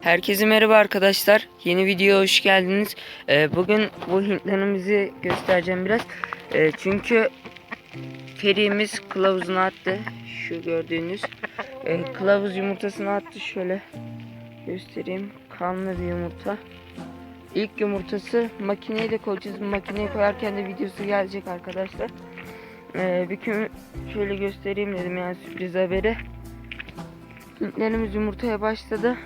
Herkese merhaba arkadaşlar. Yeni videoya hoş geldiniz. Ee, bugün bu hintlerimizi göstereceğim biraz. Ee, çünkü ferimiz kılavuzunu attı. Şu gördüğünüz. Ee, kılavuz yumurtasını attı. Şöyle göstereyim. Kanlı bir yumurta. İlk yumurtası makineye de koyacağız. Makineye koyarken de videosu gelecek arkadaşlar. Ee, bir gün şöyle göstereyim dedim yani sürpriz haberi. Hintlerimiz yumurtaya başladı.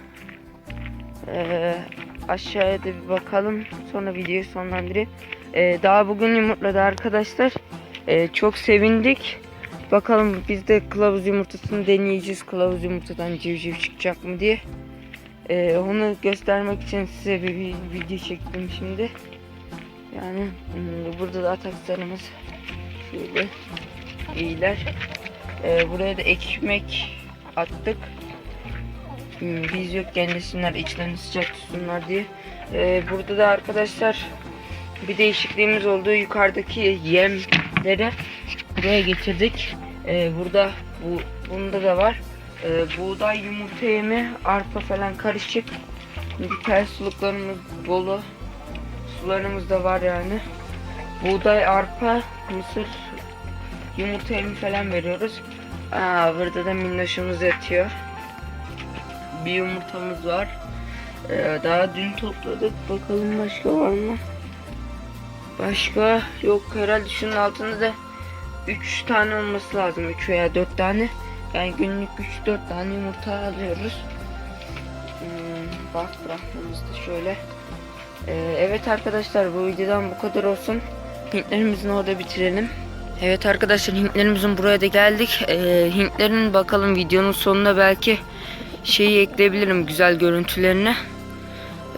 Ee, aşağıya da bir bakalım. Sonra videoyu sonlandırayım. Ee, daha bugün yumurtladı arkadaşlar. Ee, çok sevindik. Bakalım biz de kılavuz yumurtasını deneyeceğiz. Kılavuz yumurtadan civciv çıkacak mı diye. Ee, onu göstermek için size bir, bir video çektim şimdi. Yani hmm, burada da ataklarımız şöyle iyiler. Ee, buraya da ekmek attık. Hmm, Biz yokken yesinler içlerini sıcak tutsunlar diye. Ee, burada da arkadaşlar bir değişikliğimiz oldu. Yukarıdaki yemleri buraya getirdik. Ee, burada bu bunda da var. Ee, buğday yumurta yemi, arpa falan karışık. Dikel suluklarımız dolu. Sularımız da var yani. Buğday, arpa, mısır, yumurta yemi falan veriyoruz. Aa, burada da minnoşumuz yatıyor bir yumurtamız var. Ee, daha dün topladık. Bakalım başka var mı? Başka yok herhalde şunun altında da 3 tane olması lazım. 3 veya 4 tane. Yani günlük 3-4 tane yumurta alıyoruz. Hmm, bak bıraktığımız da şöyle. Ee, evet arkadaşlar bu videodan bu kadar olsun. Hintlerimizin orada bitirelim. Evet arkadaşlar Hintlerimizin buraya da geldik. Ee, Hintlerin bakalım videonun sonunda belki şeyi ekleyebilirim güzel görüntülerine.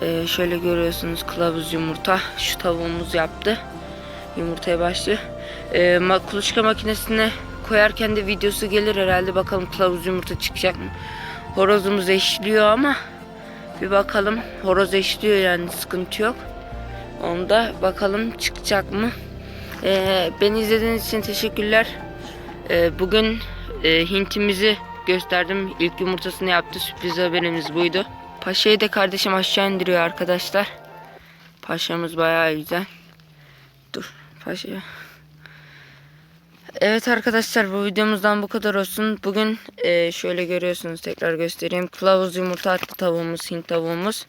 Ee, şöyle görüyorsunuz kılavuz yumurta. Şu tavuğumuz yaptı. Yumurtaya başlıyor. Ee, kuluçka makinesine koyarken de videosu gelir herhalde. Bakalım kılavuz yumurta çıkacak mı? Horozumuz eşliyor ama bir bakalım. Horoz eşliyor yani sıkıntı yok. Onda bakalım çıkacak mı? Ee, beni izlediğiniz için teşekkürler. Ee, bugün e, hintimizi gösterdim. İlk yumurtasını yaptı. Sürpriz haberimiz buydu. Paşa'yı da kardeşim aşağı indiriyor arkadaşlar. Paşamız bayağı güzel. Dur paşa. Evet arkadaşlar bu videomuzdan bu kadar olsun. Bugün e, şöyle görüyorsunuz tekrar göstereyim. Kılavuz yumurta attı tavuğumuz, Hint tavuğumuz.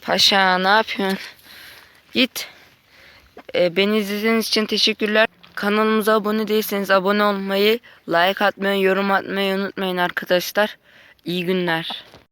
Paşa ne yapıyorsun? Git. E, beni izlediğiniz için teşekkürler. Kanalımıza abone değilseniz abone olmayı, like atmayı, yorum atmayı unutmayın arkadaşlar. İyi günler.